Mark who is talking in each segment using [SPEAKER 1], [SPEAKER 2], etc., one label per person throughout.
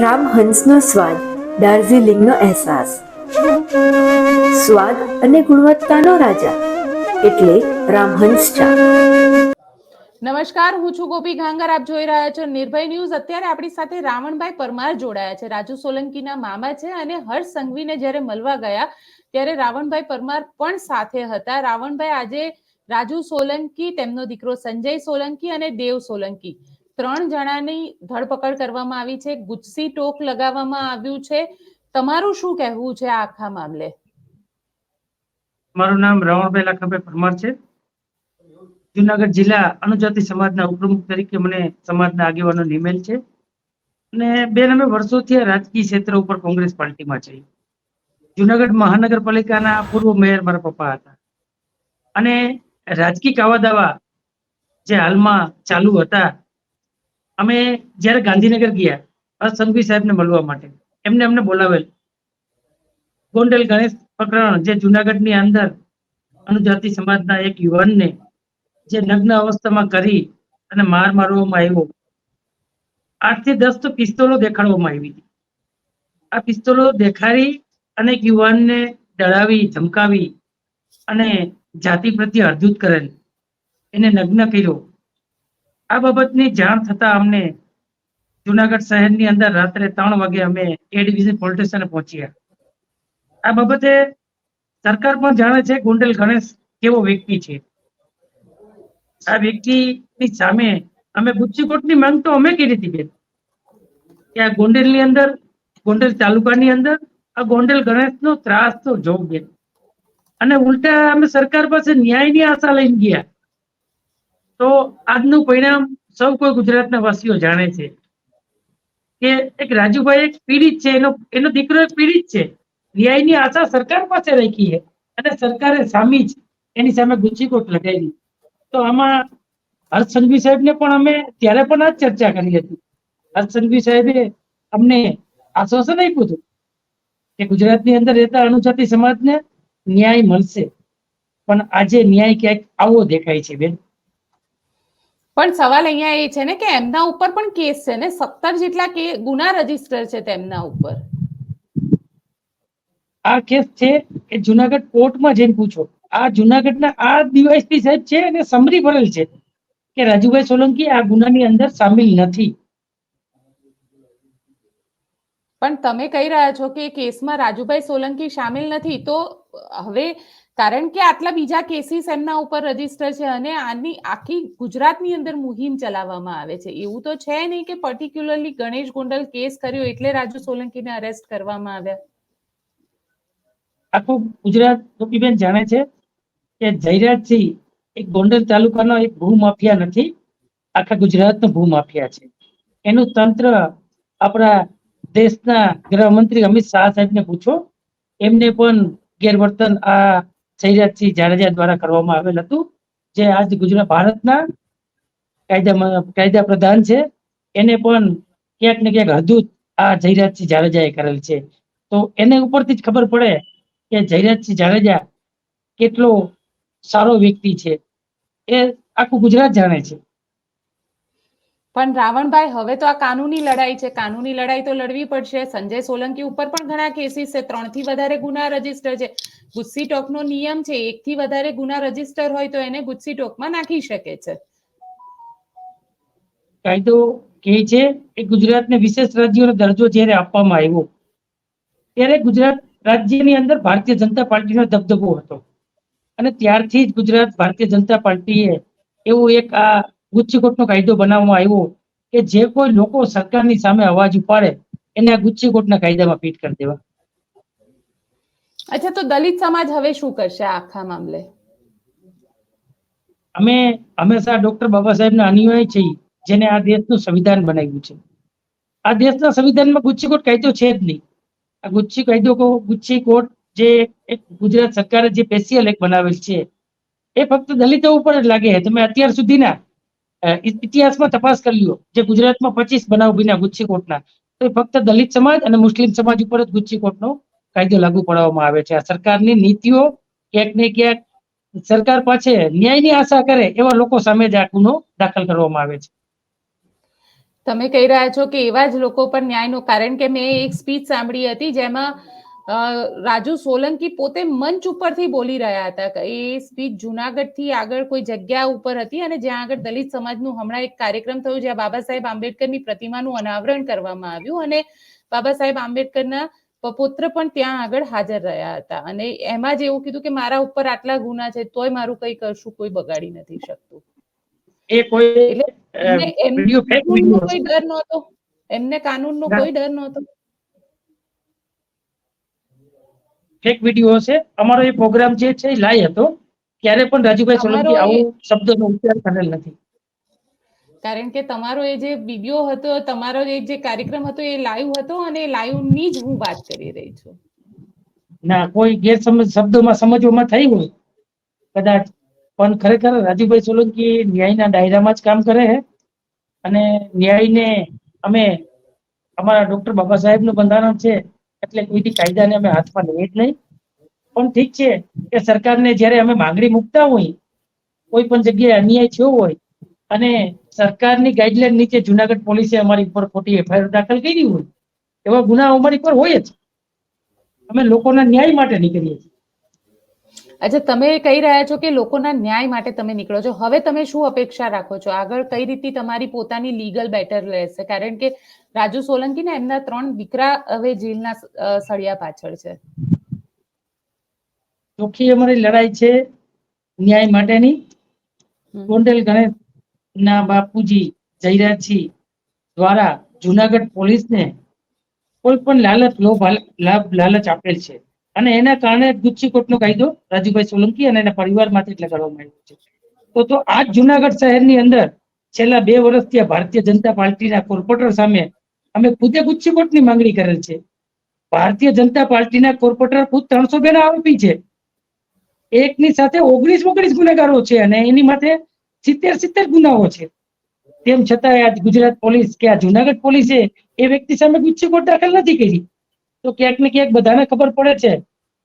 [SPEAKER 1] રામહંસનો સ્વાદ દાર્જિલિંગનો અહેસાસ. સ્વાદ અને ગુણવત્તાનો રાજા, એટલે રામહંસ ચા.
[SPEAKER 2] નમસ્કાર, હું છું ગોપી ઘાંગર. આપ જોઈ રહ્યા છો નિર્ભય ન્યૂઝ. અત્યારે આપણી સાથે રાવણભાઈ પરમાર જોડાયા છે. રાજુ સોલંકીના મામા છે અને હર્ષ સંઘવીને જ્યારે મળવા ગયા, ત્યારે રાવણભાઈ પરમાર પણ સાથે હતા. રાવણભાઈ, આજે રાજુ સોલંકી, તેમનો દીકરો સંજય સોલંકી અને દેવ સોલંકી. ત્રણ જણાની ધરપકડ કરવામાં આવી છે, ગુજસી ટોક લગાવવામાં આવ્યું છે. તમારું શું કહેવું છે આ આખા મામલે?
[SPEAKER 3] મારું નામ રાવણભાઈ લાખાભાઈ પરમાર છે. જુનાગઢ જિલ્લા અનુજાતિ સમાજના ઉપપ્રમુખ તરીકે મને સમાજના આગેવાનો નિમેલ છે. અને બેન અમે વર્ષોથી રાજકીય ક્ષેત્ર ઉપર કોંગ્રેસ પાર્ટીમાં છે. જુનાગઢ મહાનગરપાલિકાના પૂર્વ મેયર મારા પપ્પા હતા. અને રાજકીય કાવાદાવા જે હાલમાં ચાલુ હતા અમે જ્યારે ગાંધીનગર ગયા સંઘવી સાહેબને મળવા માટે. એમને અમને બોલાવેલ. ગોંડલ ગણેશ પ્રકરણ, જે જુનાગઢની અંદર અનુજાતિ સમાજના એક યુવાનને જે નગ્ન અવસ્થામાં કરી અને માર મારવામાં આવ્યો. આઠથી દસ તો પિસ્તોલો દેખાડવામાં આવી હતી. આ પિસ્તોલો દેખાડી અને યુવાનને ડરાવી, ધમકાવી અને જાતિ પ્રત્યે અર્ધૂત કરેલ. એને નગ્ન કર્યો. આ બાબતની જાણ થતા અમને જુનાગઢ શહેરની અંદર રાત્રે ત્રણ વાગે અમે એ ડિવિઝન પોલીસ સ્ટેશન પહોંચ્યા. આ બાબતે સરકાર પણ જાણે છે ગોંડલ ગણેશ કેવો વ્યક્તિ છે. આ વ્યક્તિની સામે અમે ગુચ્છીકોટની માંગ તો અમે કરી હતી બેન. કે આ ગોંડલની અંદર, ગોંડલ તાલુકાની અંદર આ ગોંડલ ગણેશનો ત્રાસ તો જોગ બેન. અને ઉલટા અમે સરકાર પાસે ન્યાયની આશા લઈને ગયા. તો આજનું પરિણામ સૌ કોઈ ગુજરાતના વાસીઓ જાણે છે. કે એક રાજુભાઈ એક પીડિત છે, એનો એનો દીકરો એક પીડિત છે. ન્યાયની આશા સરકાર પાસે રાખી છે અને સરકારે સામી જ એની સામે ગુચ્છીકોટ લગાવી. તો આમાં હર્ષ સંઘવી સાહેબને પણ અમે ત્યારે પણ આ ચર્ચા કરી હતી. હર્ષ સંઘવી સાહેબે અમને આશ્વાસન આપ્યું હતું કે ગુજરાતની અંદર રહેતા અનુજાતિ સમાજને ન્યાય મળશે. પણ આજે ન્યાય ક્યાંક આવો દેખાય છે બેન.
[SPEAKER 2] પણ સવાલ અહીંયા એ છે ને કે એમના ઉપર પણ કેસ છે ને? સત્તર જેટલા કે ગુના રજિસ્ટર છે તેમના ઉપર?
[SPEAKER 3] આ કેસ છે એ જુનાગઢ કોર્ટમાં જઈને પૂછો. આ જુનાગઢના આ ડીવાયસપી સાહેબ છે અને સમરી ભરેલ છે કે રાજુભાઈ સોલંકી આ ગુનાની અંદર સામેલ નથી.
[SPEAKER 2] પણ તમે કહી રહ્યા છો કે કેસમાં રાજુભાઈ સોલંકી સામેલ નથી તો હવે કારણ કે આટલા બીજા કેસીસ એમના ઉપર રજિસ્ટર છે અને આની આખી ગુજરાતની અંદર મુહિમ ચલાવવામાં આવે છે. એવું તો છે નહીં કે પર્ટિક્યુલરલી ગણેશ ગોંડલ કેસ કર્યો એટલે રાજુ સોલંકીને અરેસ્ટ કરવામાં આવ્યા.
[SPEAKER 3] આખું ગુજરાત ગોપીબેન જાણે છે કે જયરાજસિંહ એક ગોંડલ તાલુકાનો એક ભૂમાફિયા નથી, આખા ગુજરાતનો ભૂમાફિયા છે. એનું તંત્ર આપણા દેશના ગૃહમંત્રી અમિત શાહ સાહેબને પૂછો, એમને પણ ગેરવર્તન આ જયરાજસિંહ જાડેજા દ્વારા કરવામાં આવેલ હતું. જે આજ ગુજરાત, ભારતના કાયદા કાયદા પ્રધાન છે. એને પણ ક્યાંક ને ક્યાંક હદૂત આ જયરાજસિંહ જાડેજાએ કરેલ છે. તો એને ઉપરથી જ ખબર પડે કે જયરાજસિંહ જાડેજા કેટલો સારો વ્યક્તિ છે. એ આખું ગુજરાત જાણે છે.
[SPEAKER 2] પણ રાવણભાઈ, હવે તો આ કાનૂની લડાઈ છે. કાનૂની લડાઈ તો લડવી પડશે. સંજય સોલંકી ઉપર પણ ઘણા કેસીસ છે. ત્રણથી વધારે ગુના રજિસ્ટર છે. ગુસ્સી ટોકનો નિયમ છે એક થી વધારે ગુના રજિસ્ટર હોય તો એને ગુસ્સી ટોકમાં નાખી શકે છે.
[SPEAKER 3] કાયદો કે છે એ ગુજરાતને વિશેષ રાજ્યનો દરજ્જો જ્યારે આપવામાં આવ્યો, ત્યારે ગુજરાત રાજ્યની અંદર ભારતીય જનતા પાર્ટીનો દબદબો હતો. અને ત્યારથી જ ગુજરાત ભારતીય જનતા પાર્ટીએ એવું એક આ ગુચ્છીકોટનો કાયદો બનાવવામાં આવ્યો કે જે કોઈ લોકો સરકારની સામે અવાજ ઉપાડે એને આ ગુચ્છીકોટના કાયદામાં ફિટ કરી દેવા.
[SPEAKER 2] અચ્છા તો દલિત સમાજ હવે શું કરશે આખા મામલે?
[SPEAKER 3] અમે હંમેશા ડોક્ટર બાબા સાહેબના અનુયાયી છીએ જેને આ દેશનું સંવિધાન બનાવ્યું છે. આ દેશના સંવિધાનમાં ગુચ્છીકોટ કાયદો છે જ નહીં. આ ગુચ્છી કાયદો ગુચ્છી કોર્ટ જે એક ગુજરાત સરકારે જે સ્પેશિયલ એક બનાવેલ છે એ ફક્ત દલિતો ઉપર જ લાગે છે. તમે અત્યાર સુધીના ઇતિહાસમાં તપાસ કરી લો. જે ગુજરાતમાં પચીસ બનાવ બન્યા ગુચ્છી કોર્ટના તો ફક્ત દલિત સમાજ અને મુસ્લિમ સમાજ ઉપર જ ગુચ્છી કાયદો લાગુ પાડવામાં આવે છે. આ સરકારની નીતિઓ ક્યાંક ને ક્યાંક સરકાર પાસે ન્યાયની આશા કરે એવા લોકો સામે જ આ ગુનો દાખલ કરવામાં આવે છે.
[SPEAKER 2] તમે કહી રહ્યા છો કે એવા જ લોકો પર ન્યાયનો કારણ કે મેં એક સ્પીચ સાંભળી હતી જેમાં રાજુ સોલંકી પોતે મંચ ઉપરથી બોલી રહ્યા હતા કે એ સ્પીચ જુનાગઢથી આગળ કોઈ જગ્યા ઉપર હતી અને જ્યાં આગળ દલિત સમાજનું હમણાં એક કાર્યક્રમ થયો જ્યાં બાબા સાહેબ આંબેડકરની પ્રતિમાનું અનાવરણ કરવામાં આવ્યું અને બાબા સાહેબ આંબેડકરના પપુત્ર પણ ત્યાં આગળ હાજર રહ્યા હતા. અને એમાં જ એવું કીધું કે મારા ઉપર આટલા ગુના છે તોય મારું કઈ કરશું કોઈ બગાડી નથી શકતું.
[SPEAKER 3] એ કોઈ
[SPEAKER 2] એટલે એમને- કોઈ ડર નહોતો. એમને કાનૂનનો
[SPEAKER 3] નો.
[SPEAKER 2] કોઈ ડર નહોતો.
[SPEAKER 3] ફેક વીડિયો હશે. અમારો એ પ્રોગ્રામ જે છે લાઈ હતો. ક્યારે પણ રાજુભાઈ સોલંકી આવું શબ્દનો ઉચ્ચાર કરેલ નથી.
[SPEAKER 2] કારણ કે તમારો એ જે વીડિયો હતો તમારો એ જે કાર્યક્રમ હતો એ લાઈવ હતો અને લાઈવની જ હું વાત કરી રહી છું.
[SPEAKER 3] ના કોઈ ગેરસમજ શબ્દોમાં સમજવામાં થઈ હોય. કદાચ. પણ ખરેખર રાજુભાઈ સોલંકી ન્યાયના દાયરામાં જ કામ કરે છે. અને ન્યાયને અમે અમારા ડોક્ટર બાબા સાહેબનું બંધારણ છે. એટલે કોઈથી કાયદાને અમે હાથમાં લઈએ જ નહીં. પણ ઠીક છે કે સરકારને જ્યારે અમે માંગણી મૂકતા હોય, કોઈ પણ જગ્યાએ અન્યાય થયો હોય, અને સરકારની ગાઈડલાઈન નીચે જુનાગઢ પોલીસે અમારી ઉપર ખોટી એફઆઈઆર દાખલ કરી હોય, એવા ગુનાઓ અમારી પર હોય જ. અમે લોકોના ન્યાય માટે નીકળીએ છીએ.
[SPEAKER 2] અચ્છા તમે કહી રહ્યા છો કે લોકોના ન્યાય માટે તમે નીકળો છો. હવે તમે શું અપેક્ષા રાખો છો? આગળ કઈ રીતે તમારી પોતાની લીગલ બેટર રહેશે? કારણ કે રાજુ સોલંકી ને એમના ત્રણ દીકરા હવે જેલના સળિયા પાછળ છે.
[SPEAKER 3] ચોખ્ખી અમારી લડાઈ છે ન્યાય માટેની. ગોંડલ ગણેશ ના બાપુજી જયરાજસિંહ દ્વારા જુનાગઢ પોલીસને કોઈ પણ લાલચ લોભ લાભ લાલચ આપેલ છે. અને એના કારણે ગુચ્છીકોટનો કાયદો રાજુભાઈ સોલંકી અને એના પરિવારમાંથી એટલે લગાડવામાં આવ્યો છે. તો તો આ જુનાગઢ શહેરની અંદર છેલ્લા બે વર્ષથી આ ભારતીય જનતા પાર્ટીના કોર્પોરેટર સામે અમે ખુદે ગુચ્છીકોટની માંગણી કરેલ છે. ભારતીય જનતા પાર્ટીના કોર્પોરેટર ખુદ ત્રણસો બે ના આરોપી છે. એકની સાથે ઓગણીસ ઓગણીસ ગુનેગારો છે અને એની માથે સિત્તેર સિત્તેર ગુનાઓ છે. તેમ છતાંય આજ ગુજરાત પોલીસ કે આ જુનાગઢ પોલીસે એ વ્યક્તિ સામે ગુચ્છીકોટ દાખલ નથી કરી. તો ક્યાંક ને ક્યાંક બધાને ખબર પડે છે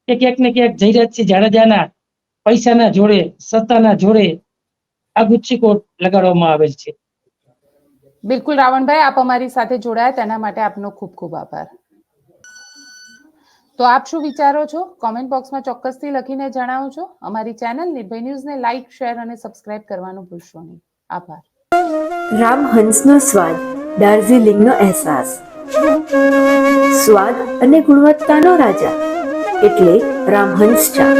[SPEAKER 3] કે ક્યાંક ને ક્યાંક જયરાજસિંહ જાડેજાના પૈસાના જોડે સત્તાના જોડે આ ગુચ્છીકોટ લગાડવામાં આવેલ છે.
[SPEAKER 2] બિલકુલ રાવણભાઈ આપ અમારી સાથે જોડાયા તેના માટે આપનો ખૂબ ખૂબ આભાર. તો આપ શું વિચારો છો? કોમેન્ટ બોક્સમાં ચોક્કસથી લખીને જણાવો છો અમારી ચેનલ નિર્ભય ન્યૂઝને લાઇક શેર અને સબસ્ક્રાઇબ કરવાનું ભૂલશો નહીં. આભાર.
[SPEAKER 1] રામ હંસનો સ્વાદ દાર્જિલિંગનો અહેસાસ. સ્વાદ અને ગુણવત્તાનો રાજા એટલે રામહંસ ચા